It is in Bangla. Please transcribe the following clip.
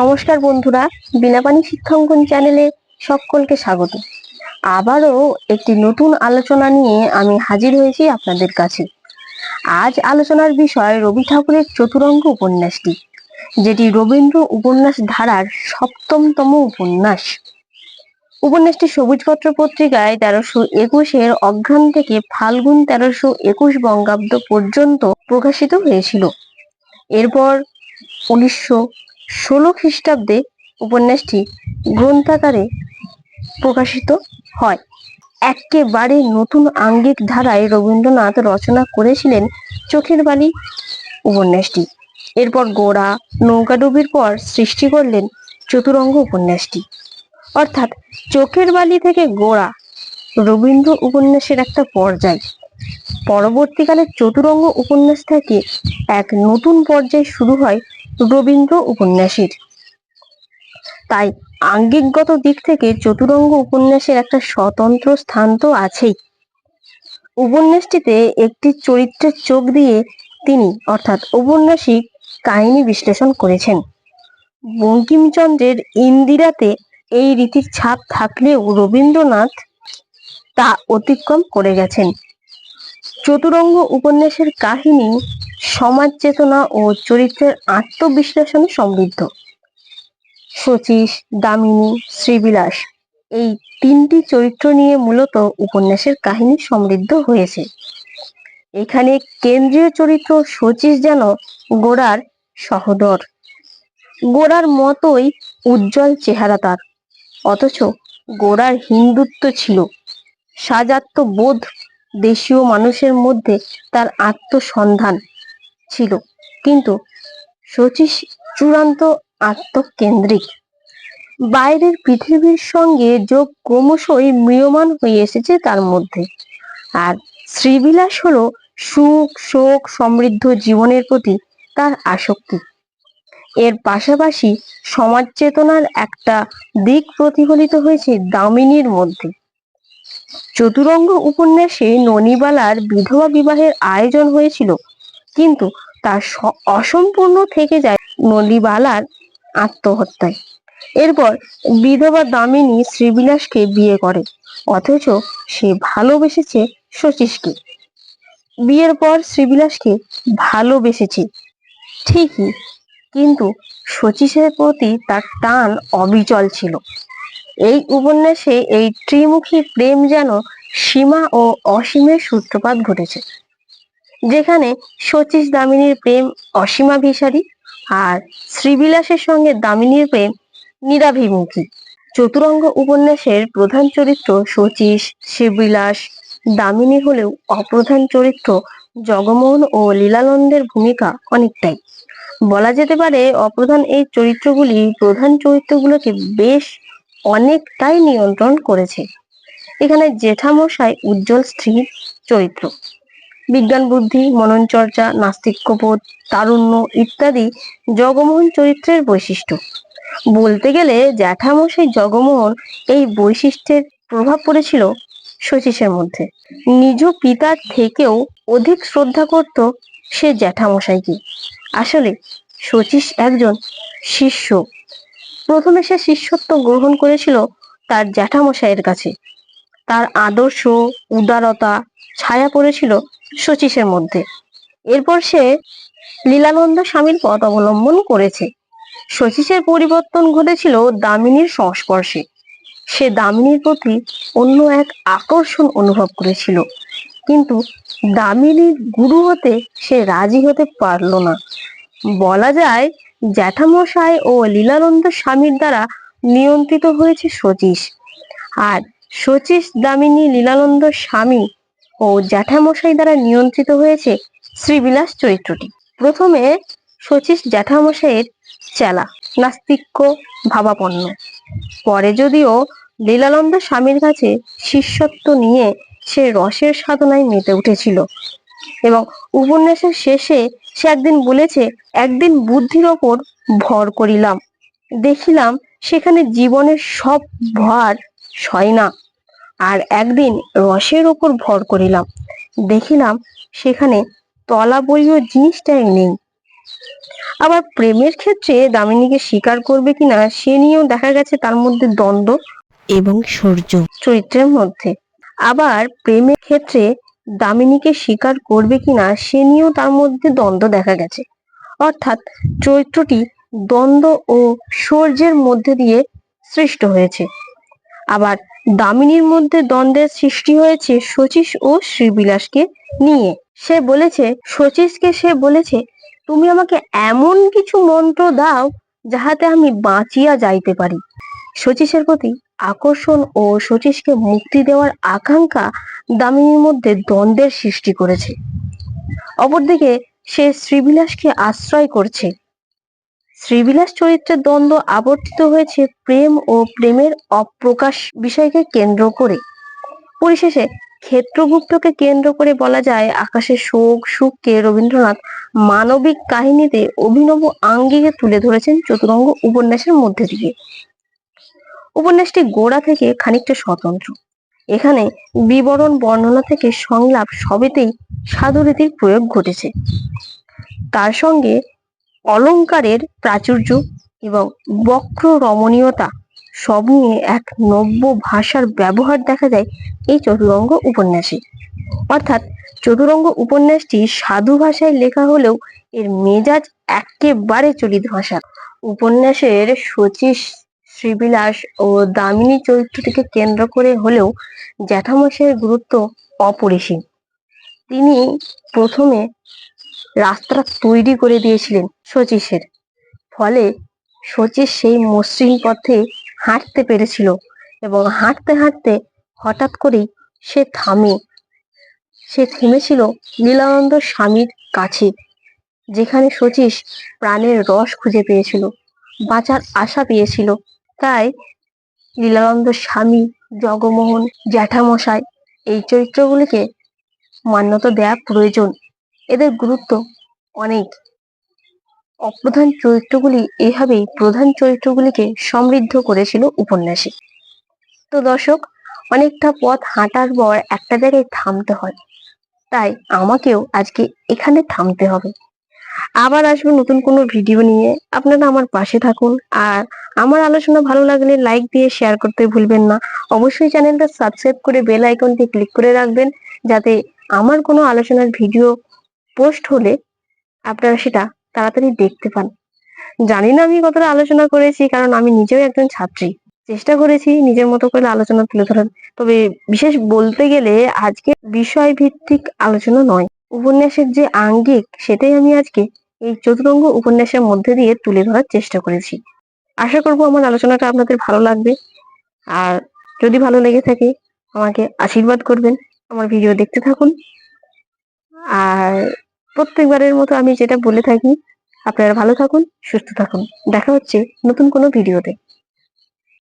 নমস্কার বন্ধুরা, বিনাপানি শিক্ষাঙ্কন চ্যানেলে সকলকে স্বাগত। আবারও একটি নতুন আলোচনা নিয়ে আমি হাজির হয়েছি আপনাদের কাছে। আজ আলোচনার বিষয় রবি ঠাকুরের চতুরঙ্গ উপন্যাসটি, যেটি রবীন্দ্র উপন্যাস ধারার সপ্তমতম উপন্যাস। উপন্যাসটি সবুজপত্র পত্রিকায় তেরোশো একুশের অঘ্রাণ থেকে ফাল্গুন তেরোশো একুশ বঙ্গাব্দ পর্যন্ত প্রকাশিত হয়েছিল। এরপর উনিশশো ষোলো খ্রিস্টাব্দে উপন্যাসটি গ্রন্থাকারে প্রকাশিত হয়। একেবারে নতুন আঙ্গিক ধারায় রবীন্দ্রনাথ রচনা করেছিলেন চোখের বালি উপন্যাসটি। এরপর গোড়া নৌকাডুবির পর সৃষ্টি করলেন চতুরঙ্গ উপন্যাসটি। অর্থাৎ চোখের বালি থেকে গোড়া রবীন্দ্র উপন্যাসের একটা পর্যায়। পরবর্তীকালে চতুরঙ্গ উপন্যাস থেকে এক নতুন পর্যায় শুরু হয় রবীন্দ্র উপন্যাসের। তাই আঙ্গিকগত দিক থেকে চতুরঙ্গ উপন্যাসের একটা স্বতন্ত্র স্থান তো আছেই। উপন্যাসটিতে একটি চরিত্রের চোখ দিয়ে তিনি, অর্থাৎ ঔপন্যাসিক কাহিনী বিশ্লেষণ করেছেন। বঙ্কিমচন্দ্রের ইন্দিরাতে এই রীতির ছাপ থাকলেও রবীন্দ্রনাথ তা অতিক্রম করে গেছেন। চতুরঙ্গ উপন্যাসের কাহিনী সমাজ চেতনা ও চরিত্রের আত্মবিশ্লেষণে সমৃদ্ধ। শচীশ দামিনী, শ্রীবিলাস এই তিনটি চরিত্র নিয়ে মূলত উপন্যাসের কাহিনী সমৃদ্ধ হয়েছে। এখানে কেন্দ্রীয় চরিত্র শচীশ যেন গোড়ার সহদর। গোড়ার মতোই উজ্জ্বল চেহারা তার, অথচ গোড়ার হিন্দুত্ব ছিল। সাজাত্ম বোধ দেশীয় মানুষের মধ্যে তার আত্মসন্ধান ছিল। কিন্তু শচীশ চূড়ান্ত আত্মকেন্দ্রিক। বাইরের পৃথিবীর সঙ্গে যোগ ক্রমশই ম্রিয়মান হয়ে এসেছে তার মধ্যে। আর শ্রীবিলাস হলো সুখ, শোক, সমৃদ্ধ জীবনের প্রতি তার আসক্তি। এর পাশাপাশি সমাজ চেতনার একটা দিক প্রতিফলিত হয়েছে দামিনীর মধ্যে। চতুরঙ্গ উপন্যাসে ননিবালার বিধবা বিবাহের আয়োজন হয়েছিল কিন্তু তার অসম্পূর্ণ থেকে যায় নলিবালার আত্মহত্যায়। এরপর বিধবা দামিনী শ্রীবিলাসকে বিয়ে করে, অথচ সে ভালোবেসেছে শচীশকে। বিয়ের পর শ্রীবিলাসকে ভালোবেসেছে, ঠিকই, কিন্তু শচীশের প্রতি তার টান অবিচল ছিল। এই উপন্যাসে এই ত্রিমুখী প্রেম যেন সীমা ও অসীমের সূত্রপাত ঘটেছে। যেখানে শচীশ দামিনীর প্রেম অসীমাভিসারী আর শ্রীবিলাসের সঙ্গে দামিনীর প্রেম নিরাভিমুখী। চতুরঙ্গ উপন্যাসের প্রধান চরিত্র শচীশ শিববিলাস দামিনী হলেও অপ্রধান চরিত্র জগমোহন ও লীলানন্দের ভূমিকা অনেকটাই। বলা যেতে পারে অপ্রধান এই চরিত্রগুলি প্রধান চরিত্রগুলোকে বেশ অনেকটাই নিয়ন্ত্রণ করেছে। এখানে জেঠামশাই উজ্জ্বল স্ত্রীর চরিত্র। বিজ্ঞান বুদ্ধি মনন চর্চা নাস্তিক্যবোধ তারুণ্য ইত্যাদি জগমোহন চরিত্রের বৈশিষ্ট্য। বলতে গেলে জ্যাঠামশাই জগমোহন এই বৈশিষ্ট্যের প্রভাব পড়েছিল শচীশের মধ্যে। নিজ পিতার থেকেও অধিক শ্রদ্ধা করত সে জ্যাঠামশাইকে আসলে শচীশ একজন শিষ্য। প্রথমে সে শিষ্যত্ব গ্রহণ করেছিল তার জ্যাঠামশাইয়ের কাছে। তার আদর্শ, উদারতা ছায়া পড়েছিল শচীশের মধ্যে। এরপর সে লীলানন্দ স্বামীর পথ অবলম্বন করেছে। শচীশের পরিবর্তন ঘটেছিল দামিনীর সংস্পর্শে। সে দামিনীর প্রতি অন্য এক আকর্ষণ অনুভব করেছিল। কিন্তু দামিনীর গুরু হতে সে রাজি হতে পারল না। বলা যায়, জ্যাঠামশাই ও লীলানন্দ স্বামীর দ্বারা নিয়ন্ত্রিত হয়েছে শচীশ। আর শচীশ, দামিনী, লীলানন্দ স্বামী ও জ্যাঠামশাই দ্বারা নিয়ন্ত্রিত হয়েছে শ্রীবিলাস চরিত্রটি। প্রথমে শচীশ জ্যাঠামশাইয়ের চেলা, নাস্তিক্য, ভাবাপন্ন। পরে যদিও লীলানন্দ স্বামীর কাছে শিষ্যত্ব নিয়ে সে রসের সাধনায় মেতে উঠেছিল এবং উপন্যাসের শেষে সে একদিন বলেছে, একদিন বুদ্ধির ওপর ভর করিলাম। দেখিলাম সেখানে জীবনের সব ভার সয় না। আর একদিন রসের ওপর ভর করিলাম। দেখিলাম সেখানে তলা বইও জিনিসটাই নেই। আবার প্রেমের ক্ষেত্রে দামিনীকে স্বীকার করবে কিনা সে নিয়েও দেখা গেছে তার মধ্যে দ্বন্দ্ব এবং সূর্য চরিত্রের মধ্যে। আবার প্রেমের ক্ষেত্রে দামিনীকে স্বীকার করবে কিনা সে নিয়েও তার মধ্যে দ্বন্দ্ব দেখা গেছে। অর্থাৎ চরিত্রটি দ্বন্দ্ব ও সৌর্যের মধ্যে দিয়ে সৃষ্ট হয়েছে। আবার দামিনীর মধ্যে দ্বন্দ্বের সৃষ্টি হয়েছে শচীশ ও শ্রীবিলাসকে নিয়ে। সে বলেছে, শচীশকে সে বলেছে, তুমি আমাকে এমন কিছু মন্ত্র দাও যাহাতে আমি বাঁচিয়া যাইতে পারি। শচীশের প্রতি আকর্ষণ ও শচীশকে মুক্তি দেওয়ার আকাঙ্ক্ষা দামিনীর মধ্যে দ্বন্দ্বের সৃষ্টি করেছে। অপরদিকে সে শ্রীবিলাসকে আশ্রয় করছে। শ্রীবিলাস চরিত্রের দ্বন্দ্ব আবর্তিত হয়েছে প্রেম ও প্রেমের অপ্রকাশ বিষয়কে কেন্দ্র করে। পরিশেষে ক্ষেত্রগুপ্তকে কেন্দ্র করে বলা যায়, আকাশের শোক, সুখকে রবীন্দ্রনাথ মানবিক কাহিনীতে অভিনব আঙ্গিকে তুলে ধরেছেন চতুরঙ্গ উপন্যাসের মধ্যে দিয়ে। উপন্যাসটি গোড়া থেকে খানিকটা স্বতন্ত্র। এখানে বিবরণ, বর্ণনা থেকে সংলাপ সবেতেই সাধুরীতির প্রয়োগ ঘটেছে। তার সঙ্গে অলংকারের প্রাচুর্য এবং বক্র রমণীয়তা সব নিয়ে এক নব্য ভাষার ব্যবহার দেখা যায় এই চতুরঙ্গ উপন্যাসে। অর্থাৎ চতুরঙ্গ উপন্যাসটি সাধু ভাষায় লেখা হলেও এর মেজাজ একেবারে চলিত ভাষা। উপন্যাসের শচীশ শ্রীবিলাস ও দামিনী চরিত্রটিকে কেন্দ্র করে হলেও জ্যাঠামশাইয়ের গুরুত্ব অপরিসীম। তিনি প্রথমে রাস্তাটা তৈরি করে দিয়েছিলেন শচীশের। ফলে শচীশ সেই মসৃণ পথে হাঁটতে পেরেছিল এবং হাঁটতে হাঁটতে হঠাৎ করেই সে থামে। সে থেমেছিল লীলানন্দ স্বামীর কাছে, যেখানে শচীশ প্রাণের রস খুঁজে পেয়েছিল, বাঁচার আশা পেয়েছিল। তাই লীলানন্দ স্বামী, জগমোহন জ্যাঠামশাই এই চরিত্রগুলিকে মান্যতা দেয়া প্রয়োজন। এদের গুরুত্ব অনেক। অপ্রধান চরিত্রগুলি এভাবেই প্রধান চরিত্রগুলিকে সমৃদ্ধ করেছিল উপন্যাসে। তো দর্শক, অনেকটা পথ হাঁটার পর একটা জায়গায় থামতে হয়। তাই আমাকেও আজকে এখানে থামতে হবে। আবার আসব নতুন কোনো ভিডিও নিয়ে। আপনারা আমার পাশে থাকুন। আর আমার আলোচনা ভালো লাগলে লাইক দিয়ে শেয়ার করতে ভুলবেন না। অবশ্যই চ্যানেলটা সাবস্ক্রাইব করে বেল আইকনটি ক্লিক করে রাখবেন। যাতে আমার কোনো আলোচনার ভিডিও পোস্ট হলে আপনারা সেটা তাড়াতাড়ি দেখতে পান। জানি না আমি কতটা আলোচনা করেছি, কারণ আমি নিজেও একজন ছাত্রী। চেষ্টা করেছি নিজের মতো করে আলোচনা তুলে ধরার। তবে বিশেষ বলতে গেলে আজকে বিষয় ভিত্তিক আলোচনা নয়। উপন্যাসের যে আঙ্গিক, সেটাই আমি আজকে এই চতুরঙ্গ উপন্যাসের মধ্যে দিয়ে তুলে ধরার চেষ্টা করেছি। আশা করব আমার আলোচনাটা আপনাদের ভালো লাগবে। আর যদি ভালো লেগে থাকে, আমাকে আশীর্বাদ করবেন। আমার ভিডিও দেখতে থাকুন। আর প্রত্যেকবারের মতো আমি যেটা বলে থাকি, আপনারা ভালো থাকুন, সুস্থ থাকুন। দেখা হচ্ছে নতুন কোনো ভিডিওতে।